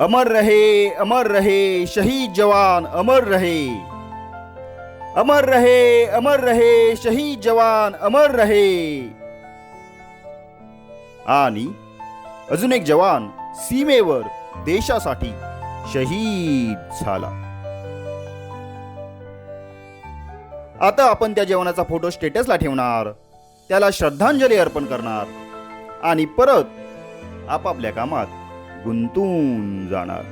अमर रहे अमर रहे शहीद जवान अमर रहे। अमर रहे अमर रहे शहीद जवान अमर रहे। आणि अजून एक जवान सीमेवर देशासाठी शहीद झाला. आता आपण त्या जवानाचा फोटो स्टेटसला ठेवणार त्याला श्रद्धांजली अर्पण करणार आणि परत आपापल्या कामात गुंतून जाणार.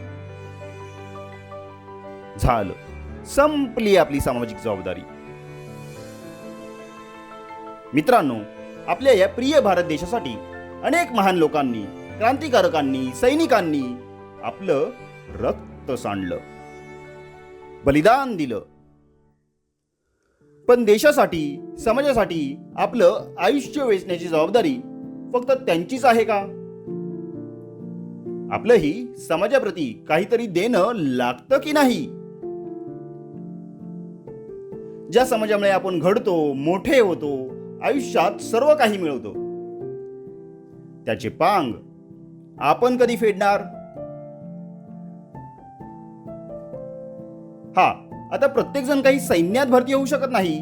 झालं. संपली आपली सामाजिक जबाबदारी. मित्रांनो आपल्या या प्रिय भारत देशासाठी अनेक महान लोकांनी क्रांतिकारकांनी सैनिकांनी आपलं रक्त सांडलं. बलिदान दिलं. पण देशासाठी समाजासाठी आपलं आयुष्य वेचण्याची जबाबदारी फक्त त्यांचीच आहे का? आपलंही समाजाप्रती काहीतरी देणं लागतं की नाही? ज्या समाजामुळे आपण घडतो मोठे होतो आयुष्यात सर्व काही मिळवतो त्याचे पांग आपण कधी फेडणार? हा आता प्रत्येक जण काही सैन्यात भरती होऊ शकत नाही.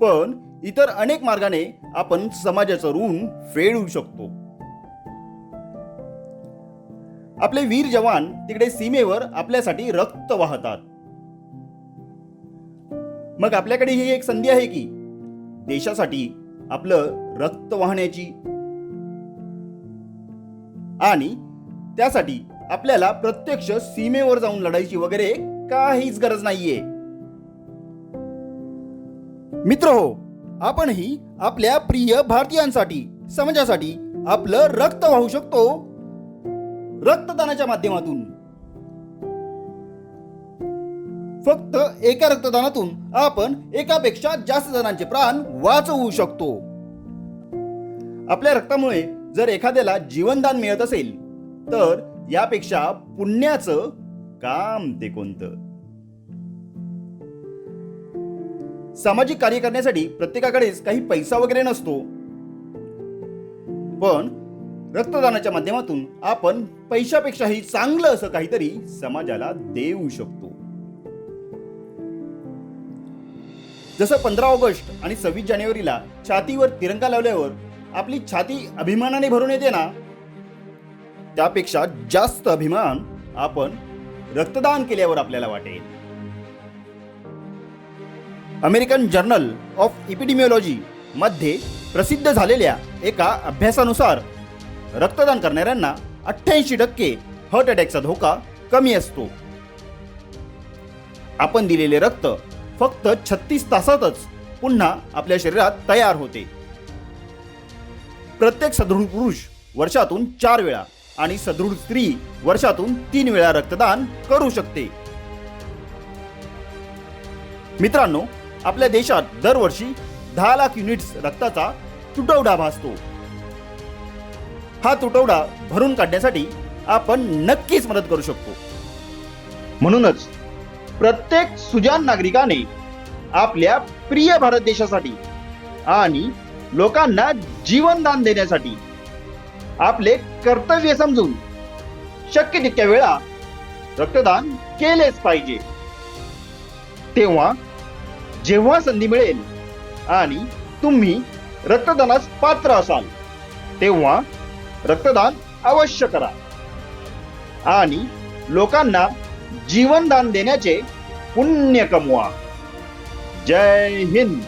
पण इतर अनेक मार्गाने आपण समाजाचं ऋण फेडू शकतो. आपले वीर जवान तिकडे सीमेवर आपल्यासाठी रक्त वाहतात. मग आपल्याकडे ही एक संधी आहे की देशासाठी आपलं रक्त वाहण्याची. आणि त्यासाठी आपल्याला प्रत्यक्ष सीमेवर जाऊन लढायची वगैरे काहीच गरज नाहीये. मित्र हो आपणही आपल्या प्रिय भारतीयांसाठी समाजासाठी आपलं रक्त वाहू शकतो. रक्तदानाच्या माध्यमातून. फक्त एका रक्तदानातून आपण एकापेक्षा जास्त जणांचे प्राण वाचवू शकतो. आपल्या रक्तामुळे जर एखाद्याला जीवनदान मिळत असेल तर यापेक्षा पुण्याचं काम ते कोणतं? सामाजिक कार्य करण्यासाठी प्रत्येकाकडेच काही पैसा वगैरे नसतो. पण रक्तदानाच्या माध्यमातून आपण पैशापेक्षाही चांगलं असं काहीतरी समाजाला देऊ शकतो. जसं पंधरा ऑगस्ट आणि सव्वीस जानेवारीला छातीवर तिरंगा लावल्यावर आपली छाती अभिमानाने भरून येते ना? त्यापेक्षा जास्त अभिमान आपण रक्तदान केल्यावर आपल्याला वाटेल. अमेरिकन जर्नल ऑफ इपिडिमिओलॉजी मध्ये प्रसिद्ध झालेल्या एका अभ्यासानुसार रक्तदान करणाऱ्यांना अठ्ठ्याऐंशी टक्के हार्ट अटॅकचा धोका कमी असतो. आपण दिलेले रक्त फक्त छत्तीस तासातच पुन्हा आपल्या शरीरात तयार होते. प्रत्येक सदृढ पुरुष वर्षातून चार वेळा आणि सदृढ स्त्री वर्षातून तीन वेळा रक्तदान करू शकते. मित्रांनो आपल्या देशात दरवर्षी दहा लाख युनिट्स रक्ताचा तुटवडा भासतो. हा तुटवडा भरून काढण्यासाठी आपण नक्कीच मदत करू शकतो. म्हणूनच प्रत्येक सुजान नागरिकाने आपल्या प्रिय भारत देशासाठी आणि लोकांना जीवनदान देण्यासाठी आपले कर्तव्य समजून शक्य तितक्या वेळा रक्तदान केलेच पाहिजे. तेव्हा जेव्हा संधी मिळेल आणि तुम्ही रक्तदानास पात्र असाल तेव्हा रक्तदान अवश्य करा. आणि लोकांना जीवनदान देण्याचे पुण्य कमवा. जय हिंद.